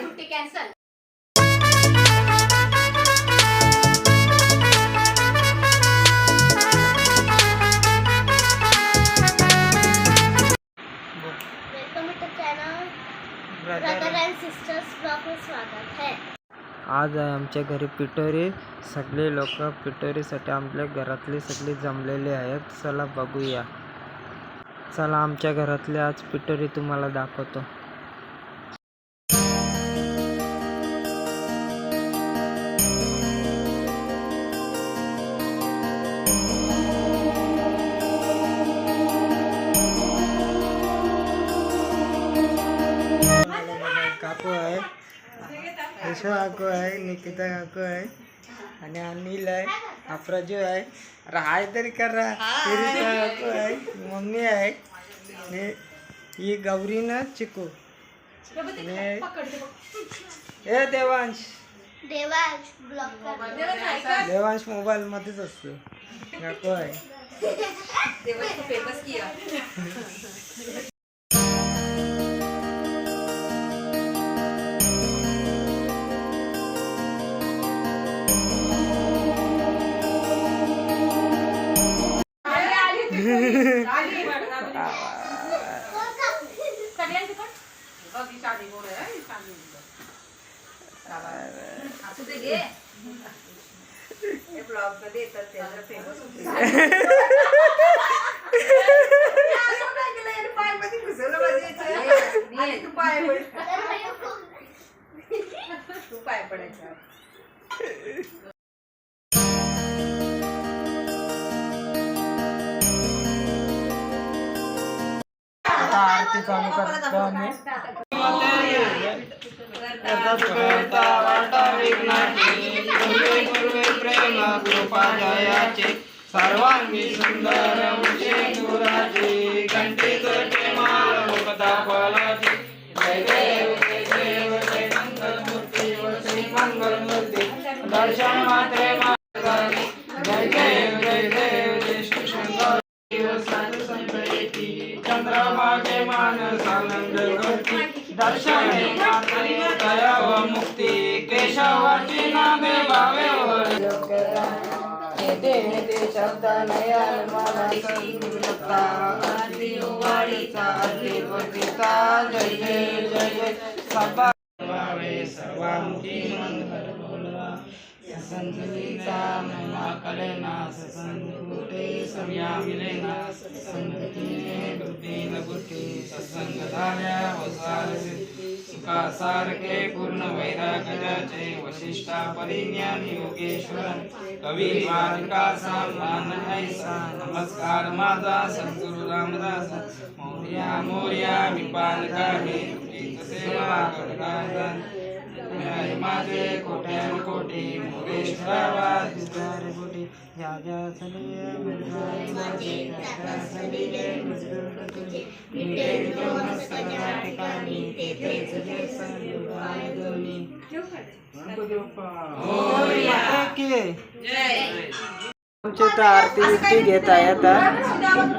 सुट्टी cancel. Welcome to channel brother and sisters blog में स्वागत है। आज आहे आमच्या घरी पिटोरी सगळे लोक पिटोरीसाठी आपल्या घरातले सगळे जमलेले आहेत. चला बघूया. चला आमच्या घरातले आज पिटोरी तुम्हाला दाखवतो. काकू आहे यशो काकू आहे निकिता काकू आहे. आणि अनिल आहे अफराजू आहे अरे हाय तरी कर आहे मम्मी आहे. आणि ही गौरी ना चिकू. आणि ए देवांश. देवांश देवांश मोबाईल मध्येच असतो. काकू आहे. करता करता वाटा विघ्नाची पूर्वे पूर्वे प्रेम कृपा जयाचे सर्वांगी सुंदर उशे दुराची घंटी चटे माल मुक्ता फलाची जय देव जय देव जय मंगलमूर्ती व श्री मंगलमूर्ती। दर्शन मात्रे मार्गाने। जय देव जय देव जय श्री शंकर देव साधू संत येती चंद्रभागे मानस आनंद करती दर्शने नयन मला संगीता आरती वाडीचा जय जय जय सर्वांगी मंगल बोलवा महिमा कलेना मिलेना सत्संगतीने बुद्धीन बुद्धी सत्संग झाल्या वसाल सुखा सारखे पूर्ण वैराग्याचे वशिष्ठा परिज्ञान योगेश्वर कवी मालिका सामान नमस्कार माझा सद्गुरु रामदास। मोर्या मोर्या मी पालका हे सेवा करता माझे कोट्यान कोटी मोरेश्वरा तो मस्तका ठिकाणी तेथेच जे संयुगाय आमची तर आरती बिरती घेत आहे आता.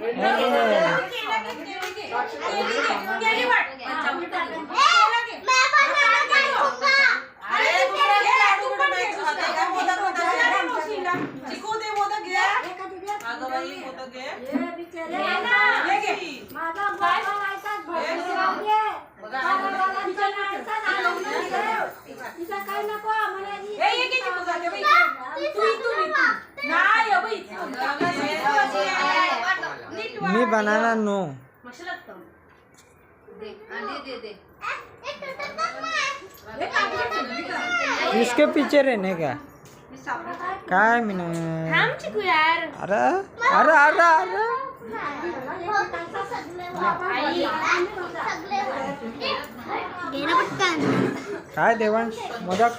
नो वाटतं. बनाना नो इसके पीछे रहने का काय मी थांब चिकू यार अरे अरे अरे अरे काय देवांश मोदक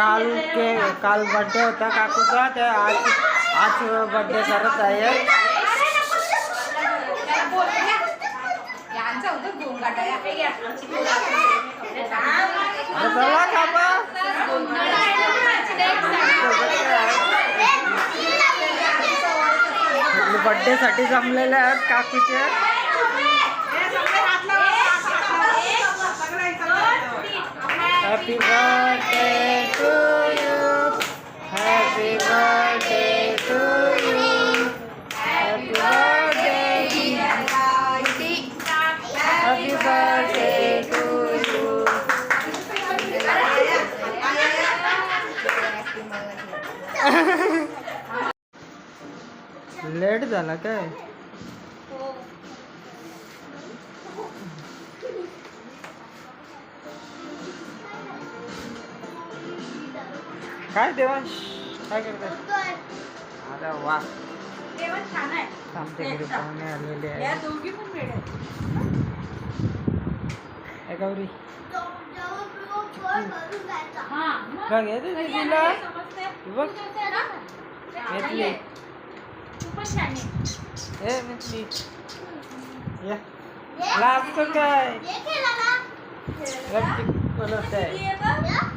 काल के काल बर्थडे होता काकूचा ते आज आज बर्थडे करत आहे. चला बर्थडे साठी जमलेले आहेत काकूचे. लेट झाला काय? काय देवांश? काय करताय अरे वा. आमच्या घरी पाहुणे आलेले आहे गौरी. तिला. बघ. घेतली. ए मितली या. लाभ काय? रक्ती बोलत आहे.